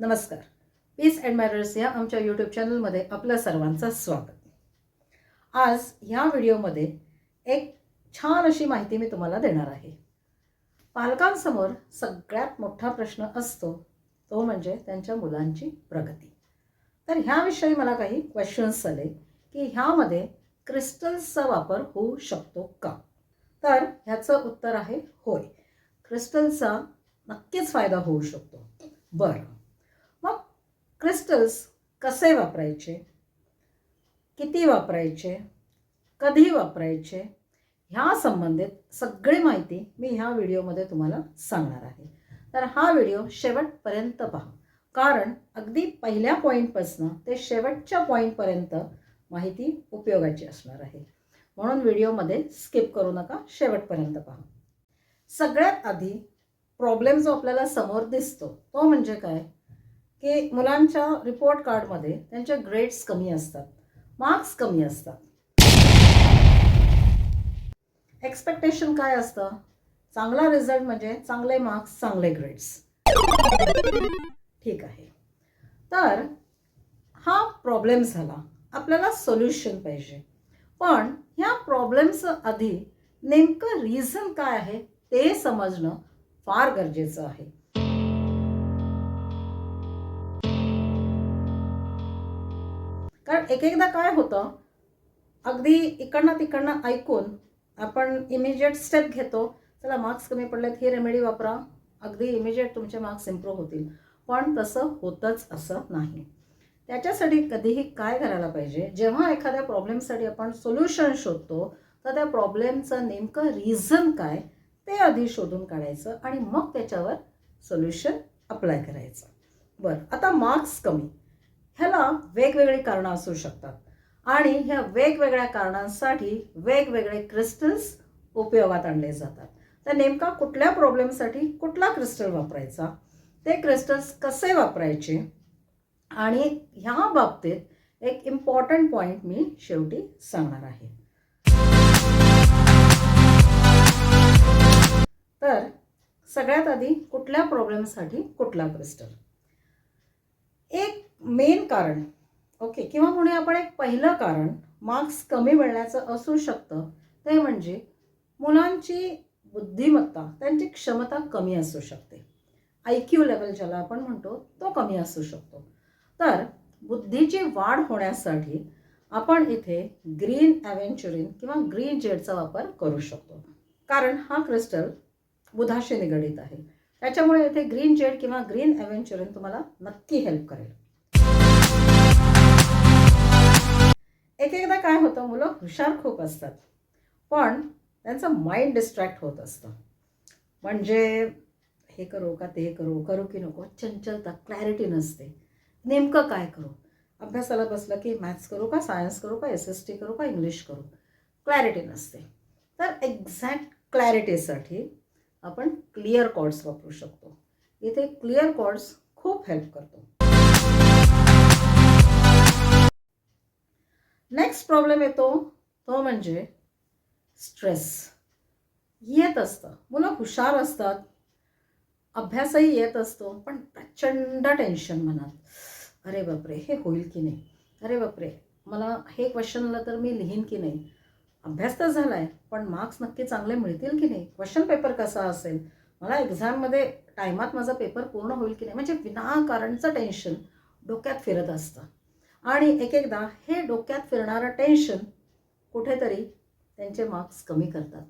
नमस्कार. Peace and manners या आमच्या यूट्यूब चॅनलमध्ये आपलं सर्वांचं स्वागत. आज ह्या व्हिडिओमध्ये एक छान अशी माहिती मी तुम्हाला देणार आहे. पालकांसमोर सगळ्यात मोठा प्रश्न असतो तो म्हणजे त्यांच्या मुलांची प्रगती. तर ह्याविषयी मला काही क्वेश्चन्स आले की ह्यामध्ये क्रिस्टल्सचा वापर होऊ शकतो का? तर ह्याचं उत्तर आहे होय. क्रिस्टल्सचा नक्कीच फायदा होऊ शकतो. बरं. क्रिस्टल्स कसे वापरायचे? किती वापरायचे? कधी वापरायचे? ह्या संबंधित सगळी माहिती मी ह्या व्हिडिओमध्ये तुम्हाला सांगणार आहे. तर हा व्हिडिओ शेवटपर्यंत पहा. कारण अगदी पहिल्या पॉईंटपासून ते शेवटच्या पॉईंटपर्यंत माहिती उपयोगाची असणार आहे. म्हणून व्हिडिओमध्ये स्किप करू नका शेवटपर्यंत पहा. सगळ्यात आधी प्रॉब्लेम जो आपल्याला समोर दिसतो तो म्हणजे काय? की मुलांच्या रिपोर्ट कार्डमध्ये त्यांचे ग्रेड्स कमी असतात. मार्क्स कमी असतात. एक्सपेक्टेशन काय असतं? चांगला रिझल्ट म्हणजे चांगले मार्क्स चांगले ग्रेड्स ठीक आहे. तर हा प्रॉब्लेम झाला. आपल्याला सोल्युशन पाहिजे. पण ह्या प्रॉब्लेमचं आधी नेमकं रिझन काय आहे ते समजणं फार गरजेचं आहे. कारण एक एकदा काय होतं अगदी इकडनं तिकडनं ऐकून आपण इमिजिएट स्टेप घेतो चला मार्क्स कमी पडलेत ही रेमेडी वापरा अगदी इमिजिएट तुमचे मार्क्स इम्प्रूव्ह होतील. पण तसं होतंच असं नाही. त्याच्यासाठी कधीही काय करायला पाहिजे जेव्हा एखाद्या प्रॉब्लेमसाठी आपण सोल्युशन शोधतो तर त्या प्रॉब्लेमचं नेमकं रिझन काय ते आधी शोधून काढायचं आणि मग त्याच्यावर सोल्युशन अप्लाय करायचं. बरं आता मार्क्स कमी. ह्याला वेगवेगळी कारणं असू शकतात. आणि ह्या वेगवेगळ्या कारणांसाठी वेगवेगळे क्रिस्टल्स उपयोगात आणले जातात. तर नेमका कुठल्या प्रॉब्लेमसाठी कुठला क्रिस्टल वापरायचा? ते क्रिस्टल्स कसे वापरायचे? आणि ह्या बाबतीत एक इम्पॉर्टंट पॉईंट मी शेवटी सांगणार आहे. तर सगळ्यात आधी कुठल्या प्रॉब्लेमसाठी कुठला क्रिस्टल एक मेन कारण ओके किंवा म्हणूया आपण एक पहिलं कारण मार्क्स कमी मिळण्याचं असू शकतं ते म्हणजे मुलांची बुद्धिमत्ता त्यांची क्षमता कमी असू शकते. आय क्यू लेवल ज्याला आपण म्हणतो तो कमी असू शकतो. तर बुद्धीची वाढ होण्यासाठी आपण इथे ग्रीन ॲव्हेंचुरिन किंवा ग्रीन जेडचा वापर करू शकतो. कारण हा क्रिस्टल बुधाशी निगडीत आहे. त्याच्यामुळे इथे ग्रीन जेड किंवा ग्रीन ॲव्हेंचुरिन तुम्हाला नक्की हेल्प करेल. काय होतं मुलं? हुशार खूप असतात. पण त्यांचं माइंड डिस्ट्रॅक्ट होत असतं. म्हणजे हे करू का ते करू करू की नको? चंचलता क्लॅरिटी नसते. नेमकं काय करू? अभ्यासाला बसलं की मॅथ्स करू का सायन्स करू का एस एस टी करू का इंग्लिश करू? क्लॅरिटी नसते. तर एक्झॅक्ट क्लॅरिटीसाठी आपण क्लिअर कॉर्ड्स वापरू शकतो. इथे क्लिअर कॉर्ड्स खूप हेल्प करतो. नेक्स्ट प्रॉब्लेम येतो तो म्हणजे स्ट्रेस येत असतं. मुलं हुशार असतात. अभ्यासही येत असतो पण प्रचंड टेन्शन मनात. अरे बापरे हे होईल की नाही? अरे बापरे मला हे क्वेश्चन आलं तर मी लिहीन की नाही? अभ्यास तर झाला आहे पण मार्क्स नक्की चांगले मिळतील की नाही? क्वेश्चन पेपर कसा असेल? मला एक्झाममध्ये टायमात माझा पेपर पूर्ण होईल की नाही? म्हणजे विनाकारणचं टेन्शन डोक्यात फिरत असतं. आणि एक एकदा हे डोक्यात फिरणारं टेन्शन कुठेतरी त्यांचे मार्क्स कमी करतात.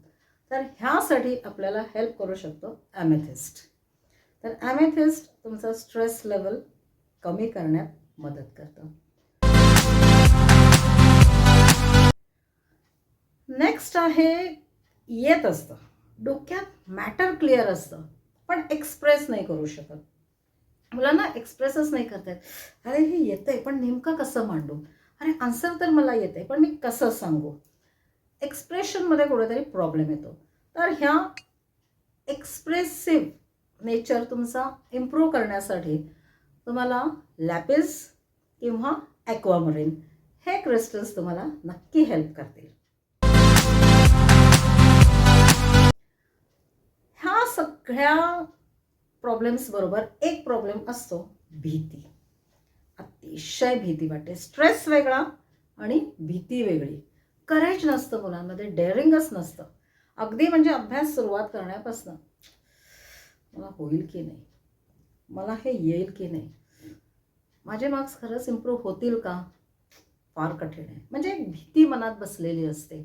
तर ह्यासाठी आपल्याला हेल्प करू शकतो ॲमेथिस्ट तर ॲमेथिस्ट तुमचा स्ट्रेस लेवल कमी करण्यात मदत करतं. नेक्स्ट आहे येत असतं. डोक्यात मॅटर क्लिअर असतं. पण एक्सप्रेस नाही करू शकत. मुलांना एक्सप्रेसच नाही करतायत अरे हे येतं आहे पण नेमकं कसं मांडू? अरे आन्सर तर मला येते पण मी कसं सांगू? एक्सप्रेशनमध्ये कुठेतरी प्रॉब्लेम येतो. तर ह्या एक्सप्रेसिव्ह नेचर तुमचा इम्प्रूव्ह करण्यासाठी तुम्हाला लॅपिस किंवा ॲक्वामरीन हे क्रिस्टल्स तुम्हाला नक्की हेल्प करतील. ह्या सगळ्या प्रॉब्लेम्सबरोबर एक प्रॉब्लेम असतो भीती. अतिशय भीती वाटते. स्ट्रेस वेगळा आणि भीती वेगळी. करेज नसतं मुलांमध्ये डेअरिंगच नसतं. अगदी म्हणजे अभ्यास सुरुवात करण्यापासून. मला होईल की नाही? मला हे येईल की नाही? माझे मार्क्स खरंच इम्प्रूव्ह होतील का? फार कठीण आहे. म्हणजे एक भीती मनात बसलेली असते.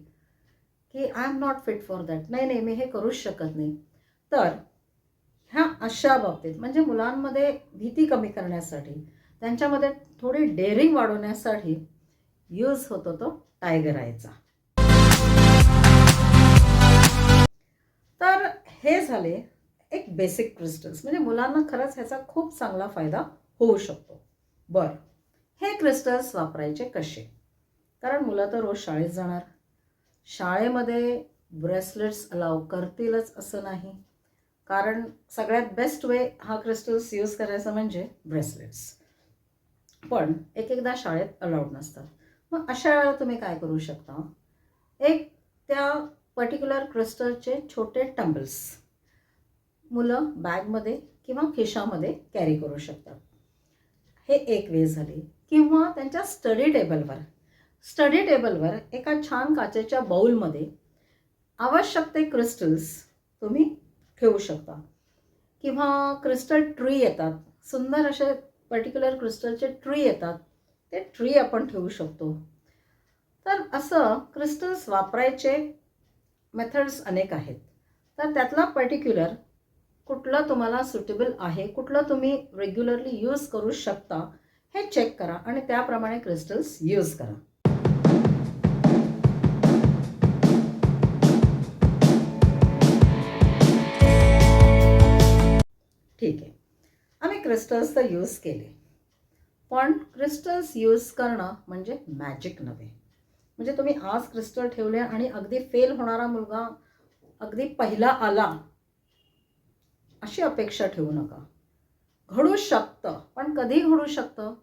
की I am not fit for that नाही नाही मी हे करूच शकत नाही. तर ह्या अशा बाबतीत म्हणजे मुलांमध्ये भीती कमी करण्यासाठी त्यांच्यामध्ये थोडी डेअरिंग वाढवण्यासाठी यूज होतो तो टायगर आयचा तर हे झाले एक बेसिक क्रिस्टल्स म्हणजे मुलांना खरंच ह्याचा खूप चांगला फायदा होऊ शकतो. बरं हे क्रिस्टल्स वापरायचे कसे? कारण मुलं तर रोज शाळेत जाणार. शाळेमध्ये ब्रेसलेट्स अलाव करतीलच असं नाही. कारण सगळ्यात बेस्ट वे हा क्रिस्टल्स यूज करायचा म्हणजे ब्रेसलेट्स पण एक एकदा शाळेत अलाउड नसतात. मग अशा वेळेला तुम्ही काय करू शकता? एक त्या पर्टिक्युलर क्रिस्टलचे छोटे टंबल्स मुलं बॅगमध्ये किंवा खिशामध्ये कॅरी करू शकतात. हे एक वे झाली. किंवा त्यांच्या स्टडी टेबलवर स्टडी टेबलवर एका छान काचेच्या बाऊलमध्ये आवश्यक ते क्रिस्टल्स तुम्ही ठेवू शकता. किंवा क्रिस्टल ट्री येतात. सुंदर असे पर्टिक्युलर क्रिस्टलचे ट्री येतात. ते ट्री आपण ठेवू शकतो. तर असं क्रिस्टल्स वापरायचे मेथड्स अनेक आहेत. तर त्यातला पर्टिक्युलर कुठलं तुम्हाला सुटेबल आहे कुठलं तुम्ही रेग्युलरली यूज करू शकता हे चेक करा आणि त्याप्रमाणे क्रिस्टल्स यूज करा. ठीक आहे. आम्ही क्रिस्टल्स तर यूज केले. पण क्रिस्टल्स यूज करणं म्हणजे मॅजिक नव्हे. म्हणजे तुम्ही आज क्रिस्टल ठेवले आणि अगदी फेल होणारा मुलगा अगदी पहिला आला अशी अपेक्षा ठेवू नका. घडू शकतं पण कधी घडू शकतं?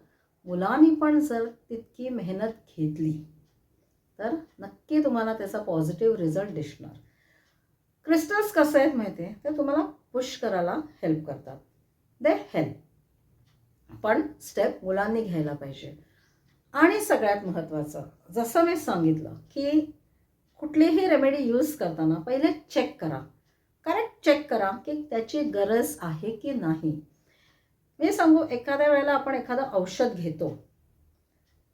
मुलांनी पण जर तितकी मेहनत घेतली तर नक्की तुम्हाला त्याचा पॉझिटिव्ह रिझल्ट दिसणार. क्रिस्टल्स कसं आहेत माहिती आहे तर तुम्हाला पुश करायला हेल्प करतात. दे हेल्प पण स्टेप मुलांनी घ्यायला पाहिजे. आणि सगळ्यात महत्त्वाचं जसं मी सांगितलं की कुठलीही रेमेडी यूज करताना पहिले चेक करा. करेक्ट चेक करा की त्याची गरज आहे की नाही. मी सांगू एखाद्या वेळेला आपण एखादं औषध घेतो.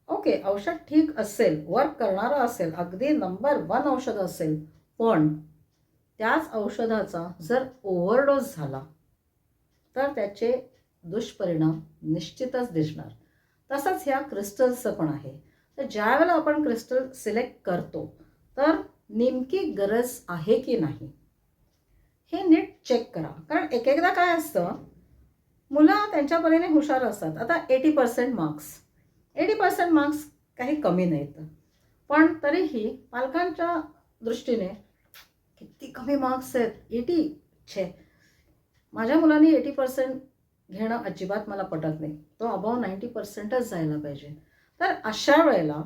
ओके औषध ठीक असेल वर्क करणारं असेल अगदी नंबर वन औषध असेल पण त्याच औषधाचा जर ओव्हरडोस झाला तर त्याचे दुष्परिणाम निश्चितच दिसणार. तसंच ह्या क्रिस्टल्सचं पण आहे. तर ज्यावेळेला आपण क्रिस्टल सिलेक्ट करतो तर नेमकी गरज आहे की नाही? हे नीट चेक करा. कारण एक एकदा काय असतं मुलं त्यांच्या परीने हुशार असतात. आता eighty percent marks. Eighty percent marks काही कमी नाहीत. पण तरीही पालकांच्या दृष्टीने किती कमी मार्क्स आहेत? एटी छे. माझ्या मुलांनी एटी पर्सेंट घेणं अजिबात मला पटत नाही. तो अबाव नाईंटी पर्सेंटच जायला पाहिजे. तर अशा वेळेला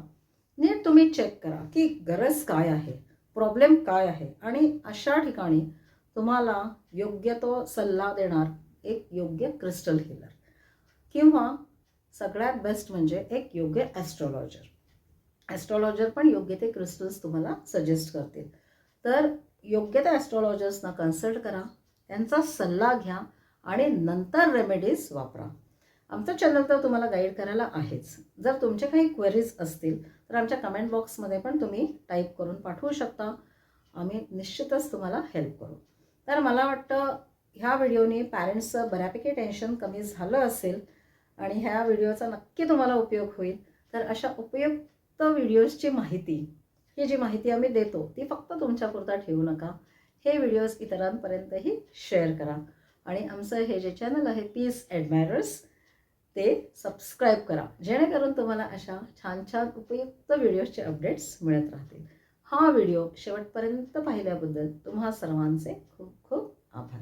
नीट तुम्ही चेक करा की गरज काय आहे प्रॉब्लेम काय आहे आणि अशा ठिकाणी तुम्हाला योग्य तो सल्ला देणार एक योग्य क्रिस्टल हिलर किंवा सगळ्यात बेस्ट म्हणजे एक योग्य ॲस्ट्रॉलॉजर ॲस्ट्रॉलॉजर पण योग्य ते क्रिस्टल्स तुम्हाला सजेस्ट करतील. तर योग्य त्या ॲस्ट्रॉलॉजर्सना कन्सल्ट करा त्यांचा सल्ला घ्या आणि नंतर रेमेडीज वापरा. आमचं चॅनल तर तुम्हाला गाईड करायला आहेच. जर तुमचे काही क्वेरीज असतील तर आमच्या कमेंट बॉक्समध्ये पण तुम्ही टाईप करून पाठवू शकता. आम्ही निश्चितच तुम्हाला हेल्प करू. तर मला वाटतं ह्या व्हिडिओने पॅरेंट्सचं बऱ्यापैकी टेन्शन कमी झालं असेल आणि ह्या व्हिडिओचा नक्की तुम्हाला उपयोग होईल. तर अशा उपयुक्त व्हिडिओजची माहिती ही जी माहिती आम्ही देतो ती फक्त तुमच्यापुरता ठेवू नका. हे व्हिडिओज इतरांपर्यंतही शेअर करा. आणि आमचं हे जे चॅनल आहे पीस ॲडमायरर्स ते सबस्क्राईब करा. जेणेकरून तुम्हाला अशा छान छान उपयुक्त व्हिडिओजचे अपडेट्स मिळत राहतील. हा व्हिडिओ शेवटपर्यंत पाहिल्याबद्दल तुम्हा सर्वांचे खूप खूप आभार.